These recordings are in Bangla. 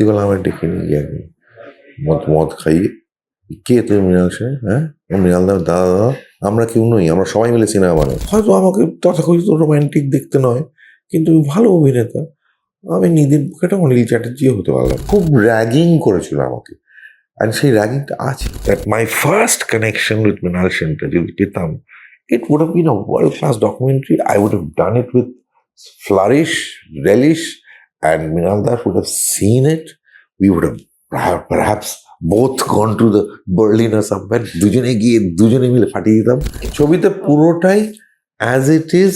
রাত্রিবেলা আমার ডেকে নিয়ে গিয়ে একদিন মদ মদ খাইয়ে। কে তুমি মৃণাল সেন হ্যাঁ? মৃণাল দাদা দাদা আমরা কেউ নই, আমরা সবাই মিলে সিনেমা বানাই। হয়তো আমাকে তথাকথিত রোমান্টিক দেখতে নয়, কিন্তু ভালো অভিনেতা। আমি নিদিন একটা অনিল চ্যাটার্জিও হতে পারলাম। খুব র্যাগিং করেছিল আমাকে। আর সেই র্যাগিংটা আছে। That my first connection with Mrinal সেনটা যদি পেতাম, it would have been a world class documentary. I would have done it with and Minal Das would have seen it. We would have perha- perhaps both gone to the Berlin or somewhere. দুজনে গিয়ে দুজনে মিলে ফাটিয়ে দিতাম ছবিতে পুরোটাই অ্যাজ ইট ইজ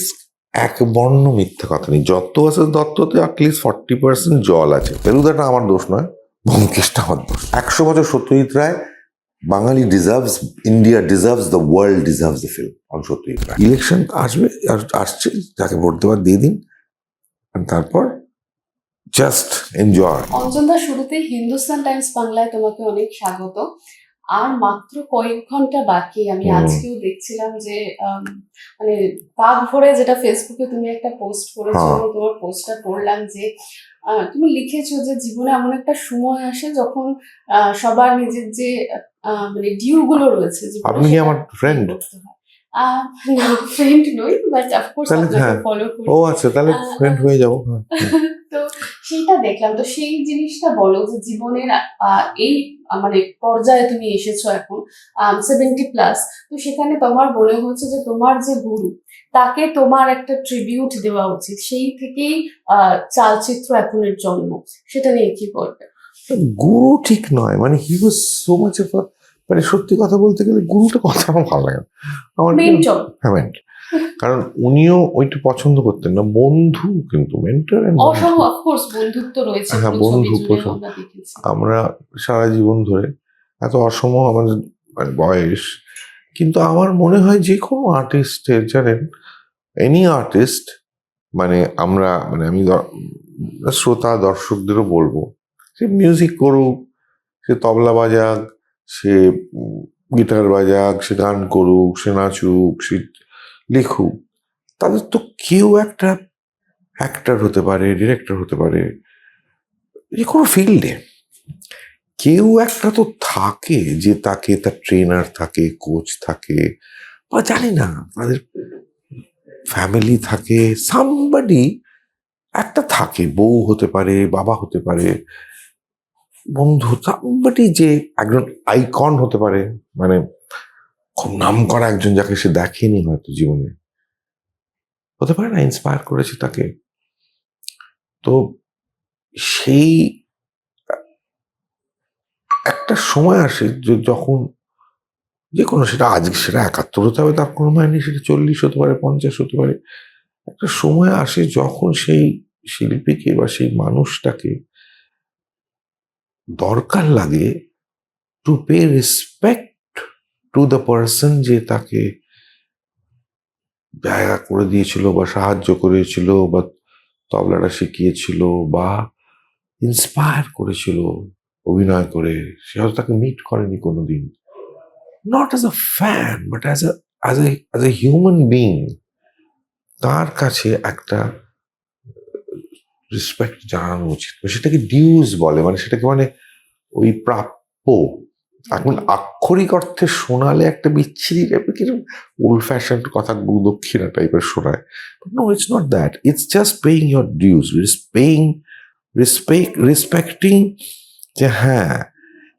এক বর্ণ মিথ্যা কথা নেই যত আছে দত্ততে অ্যাটলিস্ট ফর্টি পার্সেন্ট জল আছে ফেলুদাটা আমার দোষ নয়, ব্যোমকেশটা আমার দোষ একশো বছর Satyajit Ray, Bangali deserves India deserves the world deserves the film on Satyajit Ray election আসবে, আর আসছে যাকে ভোট দেওয়ার দিয়ে দিন আর তারপর জাস্ট এনজয় অঞ্জনদা শুরুতে হিন্দুস্তান টাইমস বাংলায় তোমাকে অনেক স্বাগত। আর মাত্র কয়েক ঘণ্টা বাকি আমি আজকেও দেখছিলাম যে মানে পাক ভরে যেটা ফেসবুকে তুমি একটা পোস্ট করেছ হ্যাঁ। এবং তোমার পোস্টটা পড়লাম যে তুমি লিখেছো যে জীবনে এমন একটা সময় আসে যখন সবার নিজের যে মানে ডিউ গুলো রয়েছে আপনি কি আমার ফ্রেন্ড আহ, না ফ্রেন্ড নই বাট অফকোর্স আপনাকে হ্যাঁ। ফলো করি। ও আচ্ছা তাহলে ফ্রেন্ড হয়ে যাব। হ্যাঁ তো সেইটা দেখলাম। তো সেই জিনিসটা বলো যে জীবনের এই মানে পর্যায়ে তুমি এসেছ এখন সেভেন্টি প্লাস তো সেখানে তোমার মনে হচ্ছে যে তোমার যে গুরু তাকে তোমার একটা ট্রিবিউট দেওয়া উচিত। সেই থেকেই আহ, চালচিত্র এখনের জন্ম। সেটা নিয়ে কি বলবে? গুরু ঠিক নয়। মানে he was so much of মানে সত্যি কথা বলতে গেলে গুরুটা কথা আমার ভালো লাগে আমার হ্যাঁ। কারণ উনিও ওইটা পছন্দ করতেন না। বন্ধু কিন্তু মেন্টর বন্ধুত্ব রয়েছে। হ্যাঁ, বন্ধু। আমরা সারা জীবন ধরে এত অসম আমাদের মানে বয়স। কিন্তু আমার মনে হয় যে কোনো আর্টিস্টের জানেন এনি আর্টিস্ট মানে আমরা মানে আমি শ্রোতা দর্শকদেরও বলব সে মিউজিক করুক সে তবলা বাজাক সে গিটার বাজাক সে গান করুক সে নাচুক সে লিখুক তাদের তো কেউ একটা অ্যাক্টার হতে পারে ডিরেক্টর হতে পারে, যে কোনো ফিল্ডে কেউ একটা তো থাকে যে তাকে তার ট্রেনার থাকে কোচ থাকে, বা জানি না, তাদের ফ্যামিলি থাকে সামবাডি একটা থাকে, বউ হতে পারে, বাবা হতে পারে, বন্ধু সামবাডি যে একজন আইকন হতে পারে মানে খুব নাম করা একজন যাকে সে দেখেনি হয়তো জীবনে। হতে পারে না ইন্সপায়ার করেছে তাকে। তো সেই একটা সময় আসে যে যখন যে কোনো সেটা আজকে সেটা একাত্তর হতে হবে, তার কোনো মানে সেটা চল্লিশ হতে পারে, পঞ্চাশ হতে পারে। একটা সময় আসে যখন সেই শিল্পীকে বা সেই মানুষটাকে দরকার লাগে to pay respect to the person যে তাকে জায়গা করে দিয়েছিল বা সাহায্য করেছিল বা তবলাটা শিখিয়েছিল বা ইন্সপায়ার করেছিল, অভিনয় করে, সে হয়তো তাকে মিট করেনি কোনোদিন। Not as a fan but as a as a as a human being তার কাছে একটা রেসপেক্ট জানানো উচিত। সেটাকে ডিউজ বলে মানে সেটাকে মানে ওই প্রাপ্য এখন আক্ষরিক অর্থে শোনালে একটা বিচ্ছিরি টাইপের কীরকম ওল্ড ফ্যাশন কথা দক্ষিণা টাইপের শোনায়। No it's not that it's just paying your dues paying respect respecting যে হ্যাঁ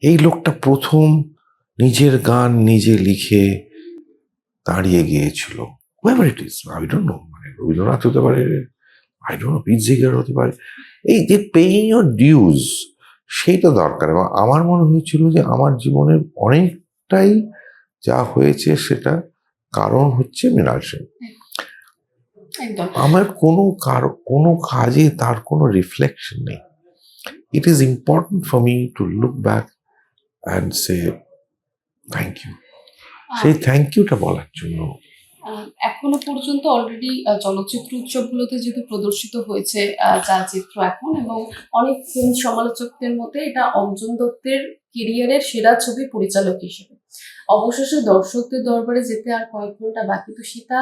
এই লোকটা প্রথম নিজের গান নিজে লিখে দাঁড়িয়ে গিয়েছিল। Whoever it is I don't know মানে রবীন্দ্রনাথ হতে পারে I don't know Pete Seeger হতে পারে। এই যে পেইং ইয়োর ডিউজ সেইটা দরকার। এবং আমার মনে হয়েছিল যে আমার জীবনের অনেকটাই যা হয়েছে সেটা কারণ হচ্ছে মৃণাল সেন। আমার কোনো কারও কোনো কাজে তার কোনো রিফ্লেকশন নেই। It is important for me to look back and say thank you সেই থ্যাংক ইউটা বলার জন্য এখনও পর্যন্ত অলরেডি চলচ্চিত্র উৎসবগুলোতে যেহেতু প্রদর্শিত হয়েছে আহ, চালচিত্র এখন এবং অনেক ফিল্ম সমালোচকদের মতে এটা অঞ্জন দত্তের কেরিয়ারের সেরা ছবি পরিচালক হিসেবে। অবশেষে দর্শকদের দরবারে যেতে আর কয়েক ঘণ্টা বাকি তো সেটা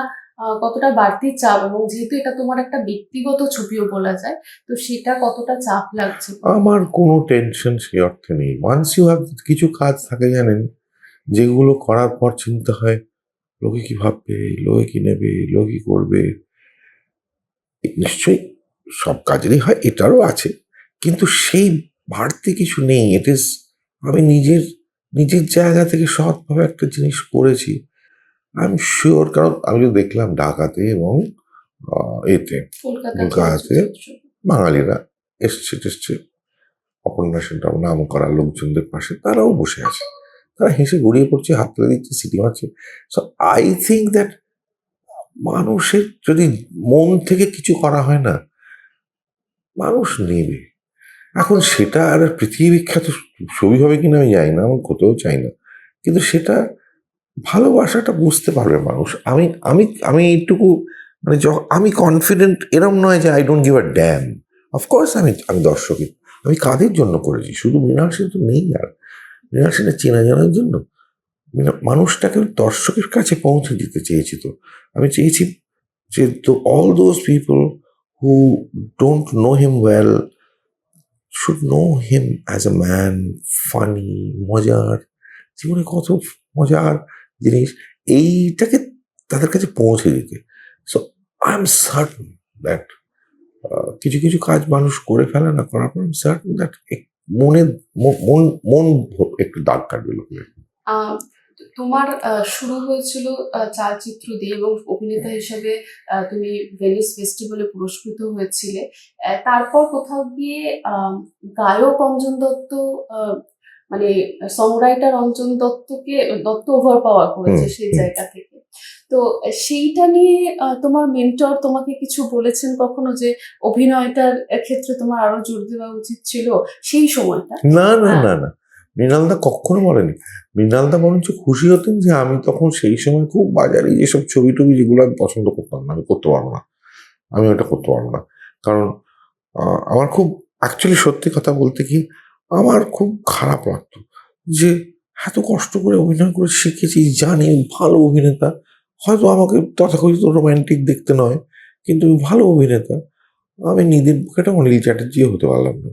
কতটা বাড়তি চাপ এবং যেহেতু এটা তোমার একটা ব্যক্তিগত ছবিও বলা যায় তো সেটা কতটা চাপ লাগছে? আমার কোনো টেনশন সেই অর্থে নেই। ওয়ান্স কিছু কাজ থাকে জানেন যেগুলো করার পর চিন্তা হয় লোকে কি ভাববে? লোকে কি নেবে? লোকে কি করবে? নিশ্চয়ই সব কাজেরই হয় এটারও আছে। কিন্তু সেই বাড়তি কিছু নেই। ইট ইস আমি নিজের নিজের জায়গা থেকে সৎভাবে একটা জিনিস করেছি। আই এম শিওর কারণ আমি তো দেখলাম ঢাকাতে এবং এতে কলকাতাতে বাঙালিরা এসছে টেসছে। অপর্ণাসনটা নাম করা লোকজনদের পাশে তারাও বসে আছে। তারা হেসে গড়িয়ে পড়ছে, হাত তুলে দিচ্ছে, সিটি মারছে। সো আই থিঙ্ক দ্যাট মানুষের যদি মন থেকে কিছু করা হয় না, মানুষ নেবে। এখন সেটা আর পৃথিবী বিখ্যাত ছবি হবে কিনা আমি জানি না, আমি কোথাও চাই না। কিন্তু সেটা ভালোবাসাটা বুঝতে পারবে মানুষ। আমি আমি আমি এইটুকু মানে য- আমি কনফিডেন্ট এরম নয় যে I don't give a damn of course আমি আমি দর্শকই। আমি কাদের জন্য করেছি? শুধু মৃণাল সেন তো নেই আর। মৃণাল সেনের চেনা জানার জন্য। মৃণাল- মানুষটাকে আমি দর্শকের কাছে পৌঁছে দিতে চেয়েছি তো। আমি চেয়েছি যে all those people who don't know him well should know him as a man funny মজার, জীবনে কত মজার জিনিস, এইটাকে তাদের কাছে পৌঁছে দিতে। So I am certain that কিছু কিছু কাজ মানুষ করে ফেলে না, করার পর আই এম সার্টন দ্যাট মনে মন মন একটু দাগ কাটবে লোকের। তোমার শুরু হয়েছিল চালচিত্র দিয়ে এবং অভিনেতা হিসেবে তুমি ভেনিস ফেস্টিভ্যালে পুরস্কৃত হয়েছিলে। তারপর কোথাও গিয়ে আহ, গায়ক অঞ্জন দত্ত আহ, মানে সংরাইটার অঞ্জন দত্তকে দত্ত ওভার পাওয়ার করেছে সেই জায়গা থেকে। তো সেইটা নিয়ে তোমার মেন্টর তোমাকে কিছু বলেছেন কখনো যে অভিনয়টার ক্ষেত্রে তোমার আরও জোর দেওয়া উচিত ছিল সেই সময়টা? না না হ্যাঁ। না না। মৃণালদা কখনো বলেনি। মৃণালদা বরঞ্চ খুশি হতেন যে আমি তখন সেই সময় খুব বাজারে যেসব ছবি টবি যেগুলো আমি পছন্দ করতাম না আমি করতে পারব না। আমি ওটা করতে পারব না। কারণ আমার খুব অ্যাকচুয়ালি সত্যি কথা বলতে কি আমার খুব খারাপ লাগতো যে এত কষ্ট করে অভিনয় করে শিখেছি, জানি ভালো অভিনেতা। হয়তো আমাকে তথাকথিত রোম্যান্টিক দেখতে নয়, কিন্তু ভালো অভিনেতা। আমি নিজের বুকেটা অনিল চ্যাটার্জিও হতে পারলাম না।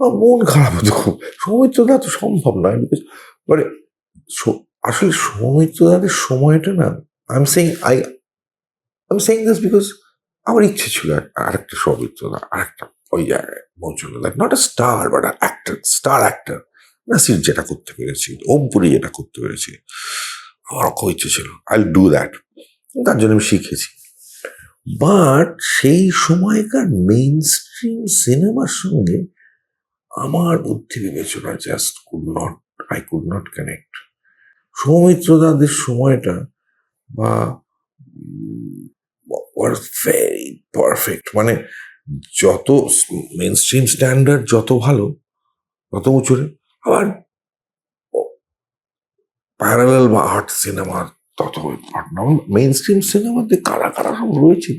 আমার মন খারাপ হতো খুব। সৌমিত্রদা তো সম্ভব নয় বিকজ মানে আসলে সৌমিত্রদাদের সময়টা না I am saying I I am saying this because আমার ইচ্ছে ছিল আর- আরেকটা সৌমিত্রদা, আরেকটা ওই জায়গায় পৌঁছানো like not a star but actor star actor Nasir যেটা করতে পেরেছি ওমপুরি যেটা করতে পেরেছি, আমার খুব ইচ্ছে ছিল আই ডু দ্যাট তার জন্য আমি শিখেছি। বাট সেই সময়কার মেইন স্ট্রিম সিনেমার সঙ্গে আমার বুদ্ধি বিবেচনা just could not I could not connect Soumitra সৌমিত্রদাদের সময়টা বা ভেরি পারফেক্ট মানে যত মেন স্ট্রিম স্ট্যান্ডার্ড যত ভালো, তত উঁচুরে। আবার প্যারালাল বা আর্ট সিনেমা তত মেইন স্ট্রিম সিনেমাতে কারা কারা সব রয়েছে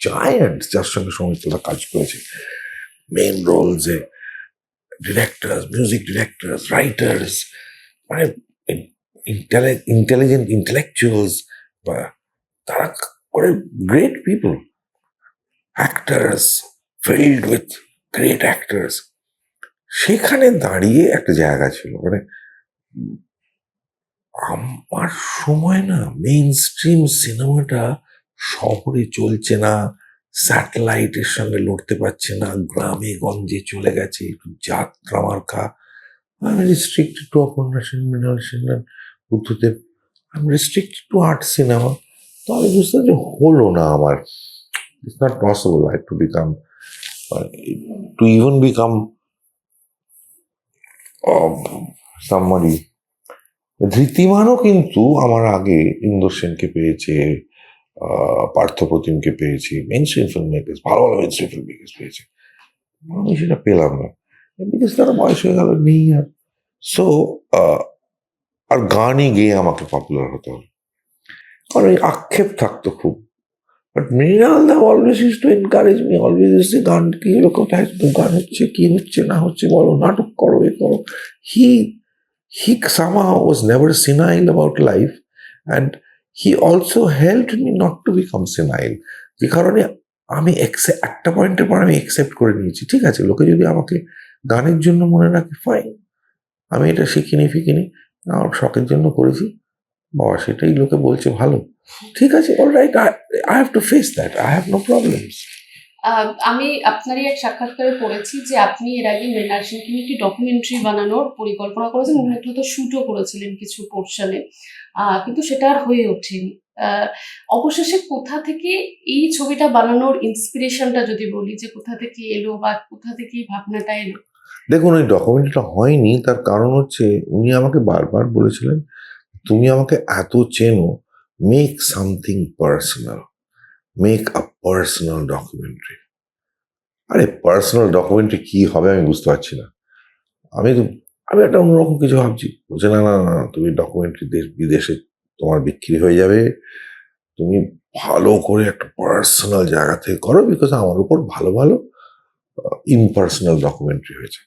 জায়ান্ট যার সঙ্গে সৌমিত্রদা কাজ করেছে। মেইন রোলসে ডিরেক্টর্স মিউজিক ডিরেক্টর্স রাইটার্স মানে ইন্টেলিজেন্ট ইন্টেলেকচুয়ালস বা তারা করে great people actors field with great actors সেখানে দাঁড়িয়ে একটা জায়গা ছিল। মানে আমার সময় না মেইন স্ট্রিম সিনেমাটা শহরে চলছে না, স্যাটেলাইটের সঙ্গে লড়তে পারছে না, গ্রামে গঞ্জে চলে গেছে, একটু যাত্রা মার্কা। আমি রেস্ট্রিক্টেড টু অপর্ণা সেন মৃণাল সেন বুদ্ধদেব আমি রেস্ট্রিক্টেড টু আর্ট সিনেমা তো আমি বুঝতে যে হলো না আমার। It's not possible I to become to even become সামমারি ধৃতিমানও কিন্তু আমার আগে ইন্দর সেনকে পেয়েছে পার্থ প্রতিমকে পেয়েছি মেন স্ট্রিম ফিল্ম মেকার্স ভালো ভালো মেন স্ট্রিম ফিল্ম মেকার্স পেয়েছে। আমি সেটা পেলাম না বিকজ তারা বয়স হয়ে গেল, নেই আর। সো আর গানই গেয়ে আমাকে পপুলার হতে হবে। কারণ এই আক্ষেপ থাকতো খুব। But Mrinal da always used to encourage me always used গান কি কোথায় গান হচ্ছে, কি হচ্ছে, না হচ্ছে, বলো, নাটক করো, এ করো। হি হি সামা was never senile about life and he also help me not to become senile যে কারণে আমি একটা পয়েন্টের পর আমি একসেপ্ট করে নিয়েছি, ঠিক আছে? লোকে যদি আমাকে গানের জন্য মনে রাখে ফাইন আমি এটা শিখিনি ফিখিনি আমার শখের জন্য করেছি। বাবা, সেটাই লোকে বলছে, ভালো। ঠিক আছে all right I have to face that I have no problems ah, আমি আপনারই এক সাক্ষাৎকারে পড়েছি যে আপনি এর আগে মৃণাল সেনকে নিয়ে একটি ডকুমেন্টারি বানানোর পরিকল্পনা করেছেন এবং একটা তো শুটও করেছিলেন কিছু পোর্শনে কিন্তু সেটা আর হয়ে ওঠেনি। আহ, অবশেষে কোথা থেকে এই ছবিটা বানানোর ইন্সপিরেশনটা যদি বলি যে কোথা থেকে এলো বা কোথা থেকে এই ভাবনাটা এলো? দেখুন ওই ডকুমেন্টারিটা হয়নি তার কারণ হচ্ছে উনি আমাকে বারবার বলেছিলেন তুমি আমাকে এত চেনো make something personal make a personal documentary আরে পার্সোনাল ডকুমেন্টারি কি হবে আমি বুঝতে পারছি না। আমি আমি একটা অন্যরকম কিছু ভাবছি। বলছে, না না না তুমি ডকুমেন্টারি দেশ, বিদেশে তোমার বিক্রি হয়ে যাবে। তুমি ভালো করে একটা পার্সোনাল জায়গা থেকে করো বিকজ আমার উপর ভালো ভালো ইমপার্সোনাল ডকুমেন্টারি হয়েছে।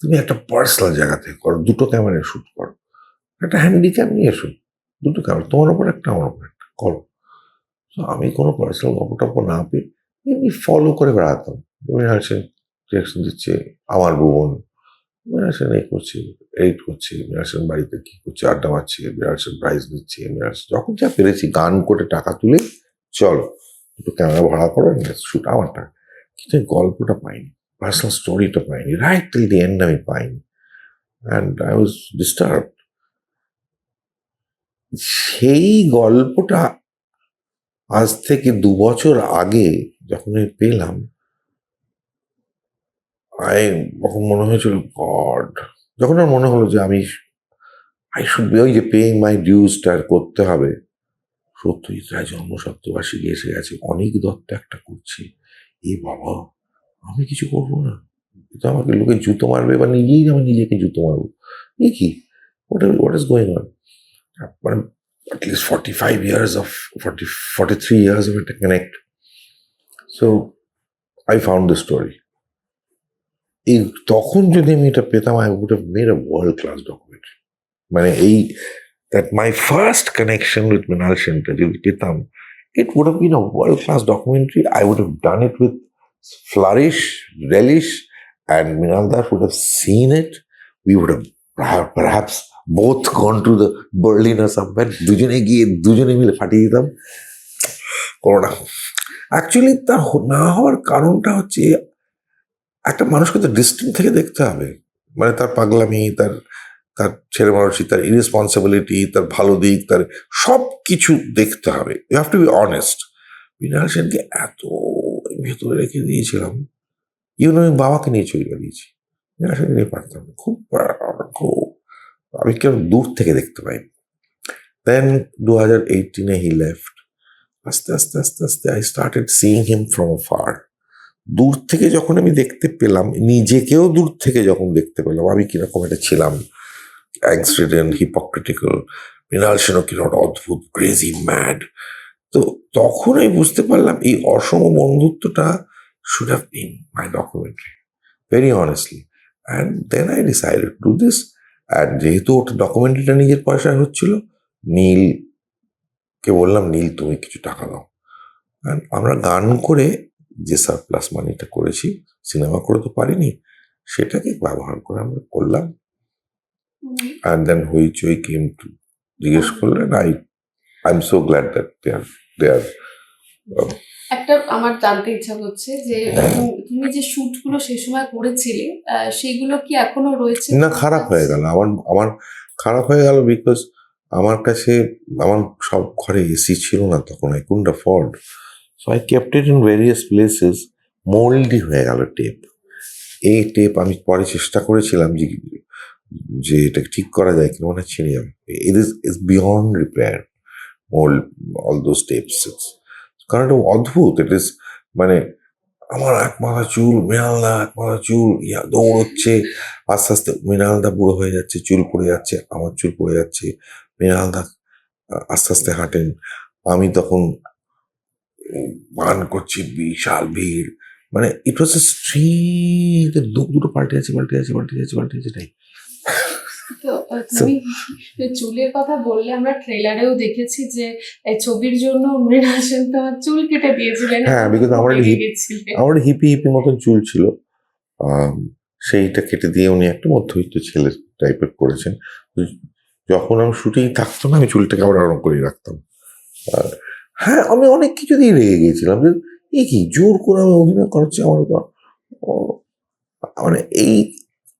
তুমি একটা পার্সোনাল জায়গা থেকে করো। দুটো ক্যামেরায় শ্যুট করো। একটা হ্যান্ডিক্যাম নিয়ে এসো দুটো ক্যামেরা তোমার ওপর একটা, আমার ওপর একটা। করো। তো আমি কোনো পার্সোনাল গল্প টল্প না পেয়ে এমনি ফলো করে বেড়াতাম। এমনি আসে ডিরেকশন দিচ্ছে, আমার ভুবন সেন এই করছে এডিট করছে সেন বাড়িতে কী করছে, আড্ডা মারছে সেন প্রাইজ দিচ্ছে সেন- যখন যা পেরেছি, গান করে টাকা তুলে, চলো একটু ক্যামেরা ভাড়া করো শুট আমার টাকা। কিন্তু গল্পটা পাইনি পার্সোনাল স্টোরিটা পাইনি রাইট টিল দি এন্ড আমি পাইনি। অ্যান্ড আই ওয়াজ ডিস্টার্ব সেই গল্পটা আজ থেকে দু বছর আগে যখন আমি পেলাম তখন মনে হয়েছিল, গড, যখন আমার মনে হলো যে আমি আই শুড বি ওই যে পেইং মাই ডিউজটা করতে হবে। সত্যজিৎ রায় জন্মশতবার্ষিকী এসে গেছে, অনেক দত্ত একটা করছে। এ বাবা, আমি কিছু করব না। এটা আমাকে লোকে জুতো মারবে বা নিজেই আমি নিজেকে জুতো মারবো। এ কি? What what is going on মানে at least forty five years of forty forty three years of একটা connect so I found the story এই তখন যদি আমি এটা পেতাম I would have made a world class documentary মানে এই that my first connection with Mrinal সেনটা যদি পেতাম it would have been a world class documentary I would have done it with flourish, relish, and Mrinal Das would have seen it. We would have perha- perhaps gone to Berlin or দুজনে গিয়ে দুজনে মিলে ফাটিয়ে দিতাম। করোনা। অ্যাকচুয়ালি তার না হওয়ার কারণটা হচ্ছে, একটা মানুষকে তো ডিস্টেন্স থেকে দেখতে হবে। মানে তার পাগলামি, তার তার ছেলে মানুষই তার ইরেসপন্সিবিলিটি তার ভালো দিক, তার সব কিছু দেখতে হবে। You have to be honest Mrinal সেনকে এত ভেতরে রেখে দিয়েছিলাম। ইউন আমি বাবাকে নিয়ে চলে গেছি মৃণাল সেনকে নিয়ে পারতাম খুব খুব আমি কেউ দূর থেকে দেখতে পাই দেন দু হাজার এইটিনে হি লেফট আস্তে আস্তে আস্তে আস্তে I started seeing him from far দূর থেকে যখন আমি দেখতে পেলাম, নিজেকেও দূর থেকে যখন দেখতে পেলাম, আমি কীরকম একটা ছিলাম? অ্যাক্সিডেন্ট হিপোক্রিটিক্যাল মৃণাল সেনও কীরকম অদ্ভুত ক্রেজি ম্যাড তো তখন আমি বুঝতে পারলাম এই অসম বন্ধুত্বটা should have been my documentary very honestly and then I decided to this and যেহেতু ওটা ডকুমেন্টারিটা নিজের পয়সায় হচ্ছিল নীলকে বললাম নীল তুমি কিছু টাকা দাও। আমরা গান করে যে সারপ্লাস মানিটা করেছি সিনেমা করে তো পারিনি সেটাকে ব্যবহার করে আমরা করলাম। And then Hoichoi came to জিজ্ঞেস করলেন I I am so glad that they are they are একটা আমার জানতে ইচ্ছা হচ্ছে যে তুমি- যে শুটগুলো সেই সময় করেছিলে সেগুলো কি এখনও রয়েছে? না, খারাপ হয়ে গেল। আমার আমার খারাপ হয়ে গেল বিকজ আমার কাছে, আমার সব ঘরে এসি ছিল না তখন I could afford so I kept it in various places mouldy হয়ে গেল টেপ এই টেপ আমি পরে চেষ্টা করেছিলাম যে যে এটা ঠিক করা যায় কিনা, মনে যাবে। It is is beyond repair mould all those tapes কারণ এটা অদ্ভুত ইট ইস মানে আমার এক মাথা চুল মৃণালদা এক মাথা চুল, ইয়া দৌড়চ্ছে, আস্তে আস্তে মৃণালদা বুড়ো হয়ে যাচ্ছে, চুল পড়ে যাচ্ছে, আমার চুল পড়ে যাচ্ছে মৃণালদা আস্তে আস্তে হাঁটেন। আমি তখন গান করছি, বিশাল ভিড় মানে ইট ওয়াজ এ স্ট্রিট দুটো পাল্টে আছে পাল্টে আছে পাল্টে আছে পাল্টে আছে তাই। তুমি চুলের কথা বললে আমরা ট্রেলারেও দেখেছি যে এই ছবির জন্য মৃণাল সেন তোমার চুল কেটে দিয়েছিলেন। হ্যাঁ, because আমার আমার হিপি হিপি মতন চুল ছিল। সেইটা কেটে দিয়ে উনি একটা মধ্যবিত্ত ছেলে টাইপের করেছেন। যখন আমি শুটিং থাকতো না আমি চুলটাকে আবার আরম্ভ করে রাখতাম। আর হ্যাঁ আমি অনেক কিছু দিয়ে রেগে গিয়েছিলাম যে এ কি জোর করে আমি অভিনয় করাচ্ছি আমার মানে এই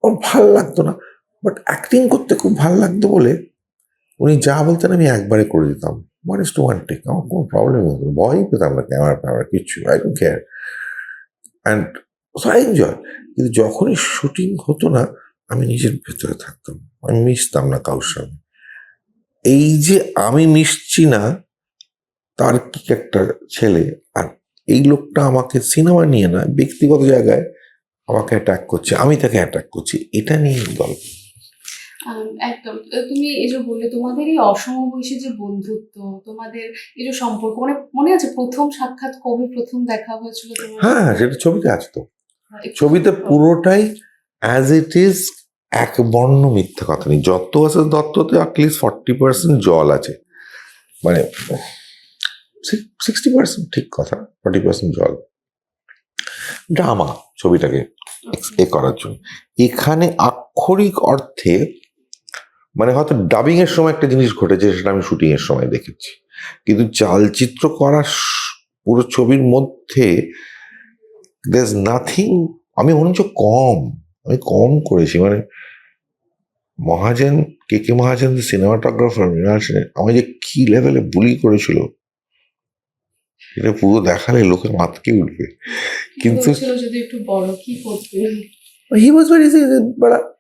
আমার ভালো লাগতো না। বাট অ্যাক্টিং করতে খুব ভালো লাগতো বলে উনি যা বলতেন আমি একবারে করে দিতাম। One is to one take আমার কোনো প্রবলেম হতো ভয়ই পেতাম না ক্যামেরা ফ্যামেরা, কিচ্ছু I don't care and so I enjoy কিন্তু যখনই শুটিং হতো না, আমি নিজের ভেতরে থাকতাম। আমি মিশতাম না কারোর সঙ্গে এই যে আমি মিশছি না, তার কি একটা ছেলে, আর এই লোকটা আমাকে সিনেমা নিয়ে না, ব্যক্তিগত জায়গায় আমাকে অ্যাটাক করছে, আমি তাকে অ্যাটাক করছি, এটা নিয়ে গল্প। একদম। তুমি এই যে বললে তোমাদের এই অসমবয়সী যে বন্ধুত্ব তোমাদের এই যে সম্পর্ক মানে মনে আছে প্রথম সাক্ষাৎ কবে প্রথম দেখা হয়েছিল তোমার? হ্যাঁ সেটা ছবিতে আছে তো। ছবিতে পুরোটাই অ্যাজ ইট ইজ এক বর্ণ মিথ্যা কথা নেই। যত আছে দত্ততে অ্যাটলিস্ট ফর্টি পার্সেন্ট জল আছে। মানে সিক্সটি পার্সেন্ট ঠিক কথা ফর্টি পার্সেন্ট জল। ড্রামা ছবিটাকে ex- এ করার জন্য। এখানে আক্ষরিক অর্থে মানে হয়তো ডাবিং এর সময় একটা জিনিস ঘটেছে সেটা আমি শুটিং এর সময় দেখেছি। কিন্তু চালচিত্র করার পুরো ছবির মধ্যে দেয়ার নাথিং আমি অনেক কম আমি কম করেছি। মানে Mahajan K K Mahajan cinematographer Mrinal Sen আমায় যে কি লেভেলে বুলি করেছিল এটা পুরো দেখালে লোকে মাতকে উঠবে। কিন্তু যদি একটু বড় কি করতে হি ওয়াজ ভেরি বাড়া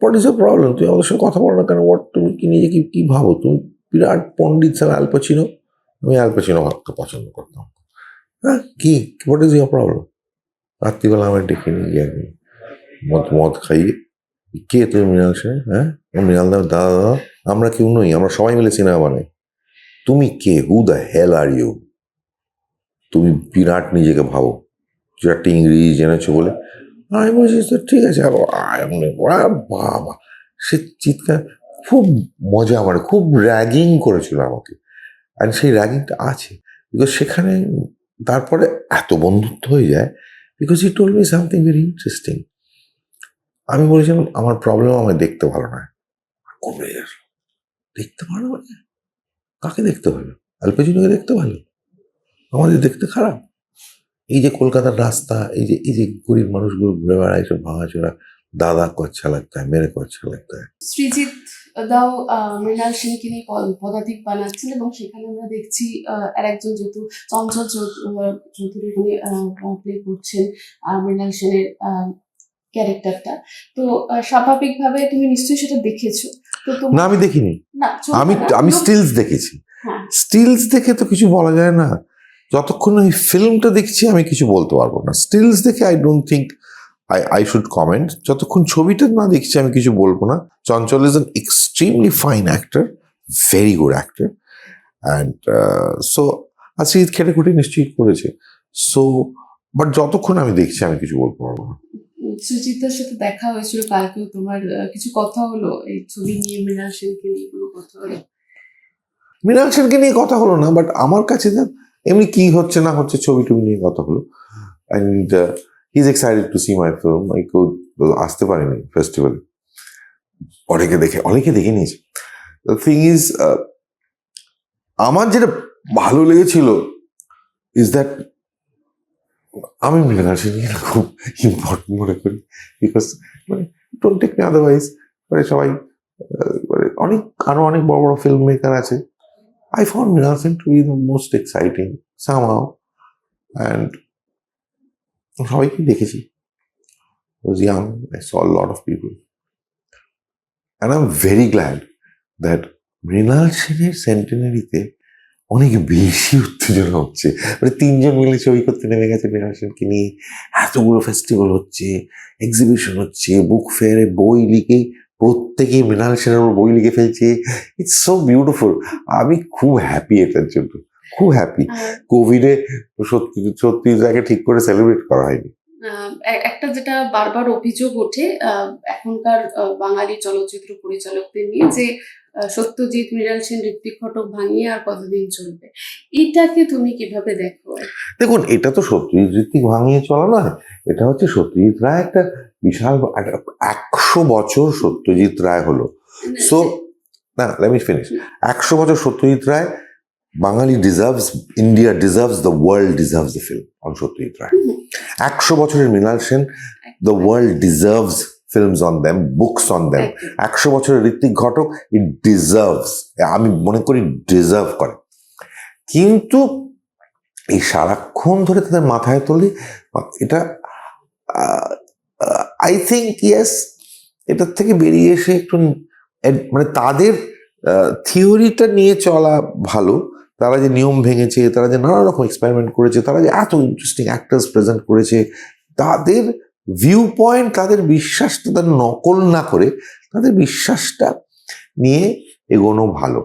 হোয়াট ইজ প্রবলেম তুমি আমাদের সঙ্গে কথা বলো না কেন? হোয়াট তুমি কি নিজে কি ভাবো? তুমি বিরাট পণ্ডিত স্যার আলপাচিনো আমি আলপাচিনো ভাবতে পছন্দ করতাম। হ্যাঁ কি? হোয়াট ইজ ইয়ার প্রবলেম রাত্রিবেলা আমার ডেকে নিয়ে গিয়ে একদিন মদ মদ খাইয়ে, কে তুমি মৃণাল সেন? হ্যাঁ? মৃণাল দাদা দাদা, আমরা কেউ নই, আমরা সবাই মিলে সিনেমা বানাই। তুমি কে? Who the hell are you তুমি বিরাট নিজেকে ভাবো। চারটে ইংরেজি জেনেছো বলে আমি বলছি, তো ঠিক আছে, বাবা। সে চিৎকার খুব মজা আমার, খুব র্যাগিং করেছিল আমাকে। আর সেই র্যাগিংটা আছে। বিকজ সেখানে তারপরে এত বন্ধুত্ব হয়ে যায় because he told me something very interesting আমি বলেছিলাম, আমার প্রবলেম আমায় দেখতে ভালো নয়। কমে গেল দেখতে ভালো মানে? কাকে দেখতে ভালো অল্পজনকে দেখতে ভালো? আমাদের দেখতে খারাপ? এই যে কলকাতার রাস্তা এই যে এই যে গরিব মানুষগুলো ঘুরে বেড়ায় সব ভাঙাচোরা দাদা কো আচ্ছা লাগতা है আচ্ছা লাগতা है সৃজিত দাও মৃণাল সেনকে নিয়ে পদ- পদাতিক বানাচ্ছেন এবং সেখানে আমরা দেখছি আর একজন যেহেতু চঞ্চল চৌধুরী উনি প্লে করছেন মৃণাল সেনের ক্যারেক্টারটা। তো স্বাভাবিকভাবে তুমি নিশ্চয়ই সেটা দেখেছ। তো না আমি দেখিনি। না আমি আমি স্টিলস দেখেছি। হ্যাঁ। স্টিলস দেখে তো কিছু বলা যায় না। যতক্ষণ ওই ফিল্মটা দেখছি আমি কিছু বলতে পারব না। স্টিলস দেখে I don't think I I should comment যতক্ষণ ছবিটা না দেখছি আমি কিছু বলব না। Chanchal is an extremely fine actor very good actor and so আর সেই খেটে খুঁটে নিশ্চয়ই করেছে। সো বাট যতক্ষণ আমি দেখছি আমি কিছু বলতে পারব না। সুচিতার সাথে দেখা হয়েছিল কালকেও তোমার কিছু কথা হলো? এই ছবি নিয়ে মৃণাল সেনকে নিয়ে কোনো কথা হলো? মৃণাল সেনকে নিয়ে কথা হলো না বাট আমার কাছে এমনি কি হচ্ছে না হচ্ছে ছবি টবি নিয়ে কথা হলো। And he excited to see my film I কেউ আসতে পারিনি ফেস্টিভ্যালে অনেকে দেখে অনেকে দেখে নিয়েছে। থিং ইজ আমার যেটা ভালো লেগেছিল ইজ দ্যাট আমি মৃণাল সেনকে না খুব ইম্পর্টেন্ট মনে করি। বিকজ মানে ডোন্ট টেক মি আদারওয়াইজ মানে সবাই মানে অনেক, আরও অনেক বড় বড় ফিল্ম মেকার আছে। I found Mrinal Sen to be the most exciting somehow. And সবাইকে দেখেছি was young, I saw a lot of people. And I'm very glad that Mrinal সেনের সেন্টেনারিতে অনেক বেশি উত্তেজনা হচ্ছে মানে তিনজন মিলে ছবি করতে নেমে গেছে মৃণাল সেনকে নিয়ে এতগুলো ফেস্টিভ্যাল হচ্ছে এক্সিবিশন হচ্ছে বুক ফেয়ারে বই লিখে প্রত্যেকেই মৃণাল সেনের বই লিখে ফেলছে। ইটস সো বিউটিফুল আমি খুব হ্যাপি এটার জন্য। খুব হ্যাপি কোভিডে সত্যি সত্যি তাকে ঠিক করে সেলিব্রেট করা হয়নি। একটা যেটা বারবার অভিযোগ ওঠে এখনকার বাঙালি চলচ্চিত্র পরিচালকদের নিয়ে যে সত্যজিৎ মৃণাল সেন ঋত্বিক ঘটক ভাঙিয়ে আর কতদিন চলবে? এটাকে তুমি কীভাবে দেখো? দেখুন এটা তো সত্যজিৎ ঋত্বিক ভাঙিয়ে চলা নয়। এটা হচ্ছে সত্যজিৎ রায় একটা বিশাল একশো বছর সত্যজিৎ রায় হলো। সো না লেট মি ফিনিশ একশো বছর Satyajit Ray Bangali deserves India deserves the world deserves the film on Satyajit Ray. একশো বছরের Mrinal Sen the world deserves films on them books on them একশো বছরের ঋত্বিক ঘটক ইট ডিজার্ভস আমি মনে করি ডিজার্ভ করে। কিন্তু এই সারাক্ষণ ধরে তাদের মাথায় তোলে এটা আই থিঙ্ক ইয়েস এটার থেকে বেরিয়ে এসে একটু মানে তাদের থিওরিটা নিয়ে চলা ভালো। তারা যে নিয়ম ভেঙেছে, তারা যে নানা রকম এক্সপেরিমেন্ট করেছে, তারা যে এত ইন্টারেস্টিং অ্যাক্টার্স প্রেজেন্ট করেছে, তাদের ভিউ পয়েন্ট তাদের বিশ্বাসটা তাদের নকল না করে, তাদের বিশ্বাসটা নিয়ে এগোনো ভালো।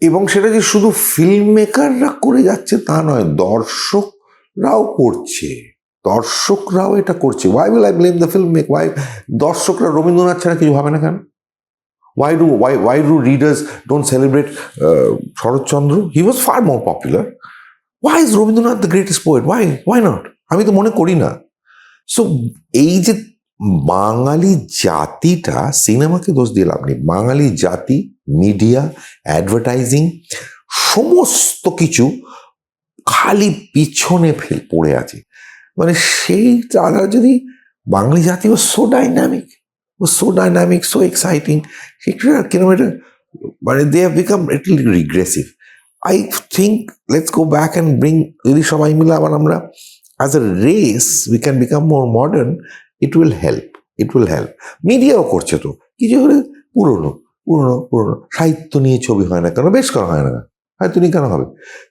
এবং সেটা যে শুধু ফিল্ম মেকাররা করে যাচ্ছে তা নয়, দর্শকরাও করছে। দর্শকরাও এটা করছে। Why will I blame the film make why দর্শকরা রবীন্দ্রনাথ ছাড়া কিছু ভাবে না কেন? Why do why why do readers don't celebrate Saratchandra? He was far more popular why is Rabindranath the greatest poet why why not আমি তো মনে করি না। সো এই যে বাঙালি জাতিটা, সিনেমাকে দোষ দিয়ে লাভ নেই। বাঙালি জাতি মিডিয়া অ্যাডভার্টাইজিং সমস্ত কিছু খালি পিছনে পড়ে আছে। মানে সেই তারা যদি বাঙালি জাতি, ও so dynamic oh so dynamic so exciting সেটা কীরকম এটা? মানে they have become little regressive I think let's go back and bring যদি সবাই মিলে আবার আমরা as a race we can become more modern it will help it will help মিডিয়াও করছে তো কিছু হলে? পুরনো পুরনো পুরনো। সাহিত্য নিয়ে ছবি হয় না কেন? বেশ করা হয় না? সাহিত্য নিয়ে কেন হবে?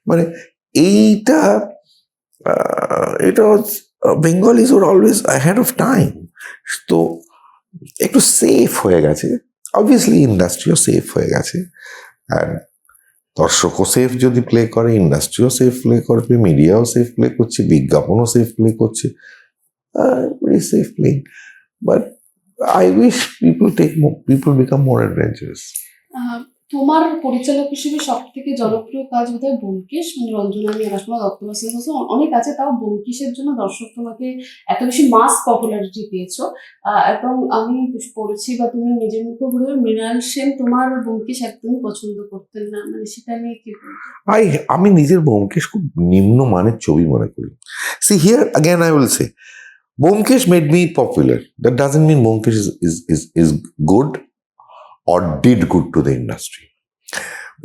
মানে এইটা এটা Bengal is or always had of time তো একটু সেফ হয়ে গেছে। অবভিয়াসলি ইন্ডাস্ট্রিও সেফ হয়ে গেছে। অ্যান্ড দর্শকও সেফ যদি প্লে করে ইন্ডাস্ট্রিও সেফ প্লে করবে মিডিয়াও সেফ প্লে করছে, বিজ্ঞাপনও সেফ প্লে করছে। Safe playing but I wish people take people become more adventurous তোমার পরিচালক হিসেবে সব থেকে জনপ্রিয় কাজ বোধহয় ব্যোমকেশ মানে রঞ্জনা আমি রাসমা দত্তবাসী অনেক আছে, তাও ব্যোমকেশের জন্য দর্শক তোমাকে এত বেশি মাস পপুলারিটি পেয়েছ। এবং আমি পড়েছি বা তুমি নিজের মুখে বলে মৃণাল সেন তোমার ব্যোমকেশ একদমই পছন্দ করতেন না মানে সেটা নিয়ে কি আই আমি নিজের বোমকেশ খুব নিম্ন মানের ছবি মনে করি। See here again I will say Byomkesh made me popular that doesn't mean Byomkesh is is is is good or did good to the industry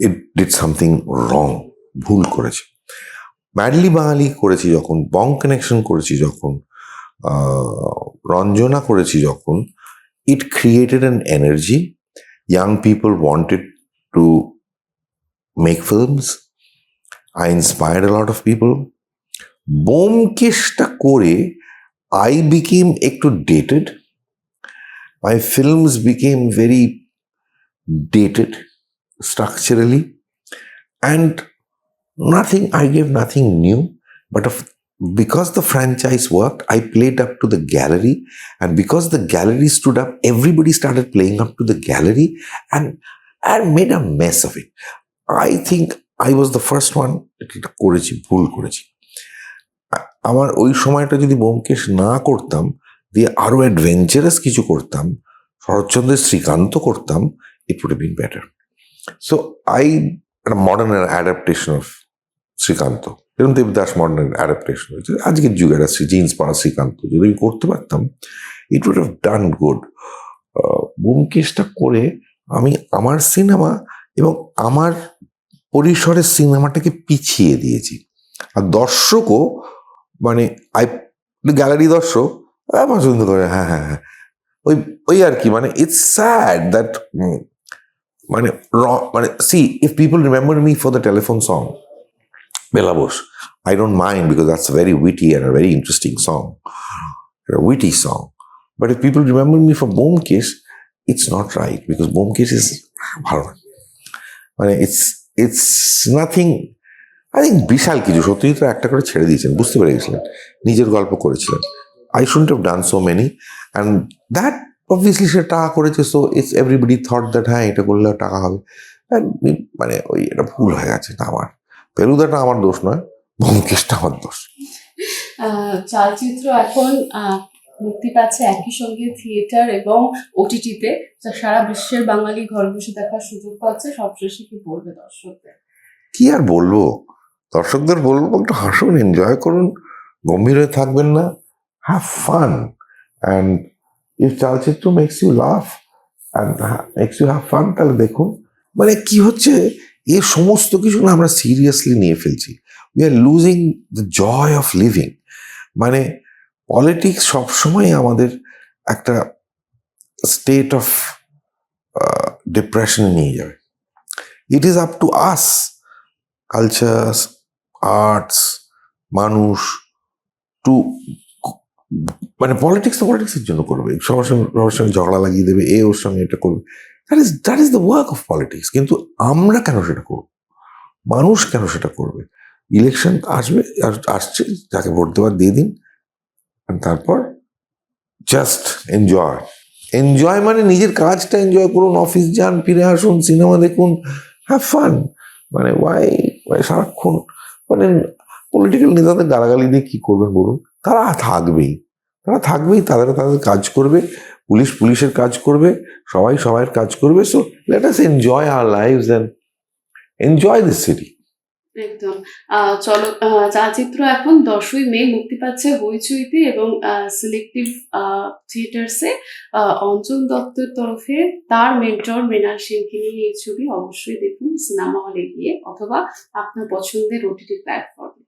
it did something wrong ভুল করেছে। ম্যাডলি বাঙালি করেছি যখন বং কানেকশন করেছি যখন রঞ্জনা করেছি যখন it created an energy young people wanted to make films inspired a lot of people. বোমকেশটা করে আই বিকেম একটু dated my films became very dated structurally and nothing I gave nothing new but because the franchise worked, I played up to the gallery, and because the gallery stood up, everybody started playing up to the gallery and and made a mess of it. I think I was the first one এটা করেছি ভুল করেছি আমার ওই সময়টা যদি বোমকেশ না করতাম দিয়ে আরও অ্যাডভেঞ্চারাস কিছু করতাম শরৎচন্দ্রের শ্রীকান্ত করতাম it would been better so I একটা মডার্ন অ্যাডাপ্টেশন অফ শ্রীকান্ত যেরকম দেবদাস মডার্ন অ্যাডাপ্টেশন হয়েছে আজকের যুগের শ্রী জিন্স পড়া শ্রীকান্ত যদি আমি করতে পারতাম it would have done good বোমকেশটা করে আমি আমার সিনেমা এবং আমার পরিসরের সিনেমাটাকে পিছিয়ে দিয়েছি। আর দর্শকও মানে আই, গ্যালারি দর্শক পছন্দ করে হ্যাঁ হ্যাঁ হ্যাঁ। ওই ওই আর কি মানে ইটস স্যাড দ্যাট মানে র- মানে see if people remember me for the telephone song Bela Bose I don't mind because that's very witty and very interesting song witty song but if people remember me for Byomkesh it's not right because Byomkesh is ভালো মানে it's it's nothing I think বিশাল কিছু, সত্যজিৎ একটা করে ছেড়ে দিয়েছেন, বুঝতে পেরে গেছিলেন, নিজের গল্প করেছিলেন। I shouldn't have done so many and that obviously সে টাকা করেছে so it's everybody thought that হ্যাঁ এটা করলে টাকা হবে। মানে ওই এটা ভুল হয়ে গেছে না আমার। ফেলুদাটা আমার দোষ নয় ব্যোমকেশটা আমার দোষ। চলচ্চিত্র এখন মুক্তি পাচ্ছে একই সঙ্গে থিয়েটার এবং ওটিটিতে যা সারা বিশ্বের বাঙালি ঘরে বসে দেখার সুযোগ পাচ্ছে সবশেষে কি বলবে দর্শকদের? কি আর বলব? দর্শকদের বলব একটু হাসুন এনজয় করুন। গম্ভীর হয়ে থাকবেন না। হ্যাভ ফান অ্যান্ড ইফ চলচ্চিত্র makes you love and makes you have fun তাহলে দেখুন মানে কি হচ্ছে? এ সমস্ত কিছু না আমরা সিরিয়াসলি নিয়ে ফেলছি। We are losing the joy of living মানে পলিটিক্স সবসময় আমাদের একটা স্টেট অফ ডিপ্রেশনে নিয়ে যাবে। It is up to us culture arts মানুষ টু মানে পলিটিক্স তো পলিটিক্সের জন্য করবে। সবার সঙ্গে সবার সঙ্গে ঝগড়া লাগিয়ে দেবে, এ ওর সঙ্গে, এটা করবে। That is that is the work of politics কিন্তু আমরা কেন সেটা করব? মানুষ কেন সেটা করবে? ইলেকশন আসবে, আর আসছে, যাকে ভোট দেওয়ার দিয়ে দিন তারপর জাস্ট এনজয় এনজয় মানে নিজের কাজটা এনজয় করুন অফিস যান, ফিরে আসুন সিনেমা দেখুন হ্যাভ ফান মানে ওয়াই সারাক্ষণ? মানে পলিটিক্যাল নেতাদের গালাগালি দিয়ে কী করবেন বলুন? তারা থাকবেই। তারা থাকবেই তারা তাদের কাজ করবে, পুলিশ, পুলিশের কাজ করবে, সবাই সবাইয়ের কাজ করবে so let us enjoy our life's and enjoy this city একদম। চলো চলচ্চিত্র এখন দশই মে মুক্তি পাচ্ছে হইচইতে এবং সিলেক্টিভ থিয়েটার্সে অঞ্জন দত্তের তরফে তার মেন্টর মৃণাল সিংকে নিয়ে এই ছবি অবশ্যই দেখুন সিনেমা হলে গিয়ে অথবা আপনার পছন্দের ওটিটি প্ল্যাটফর্মে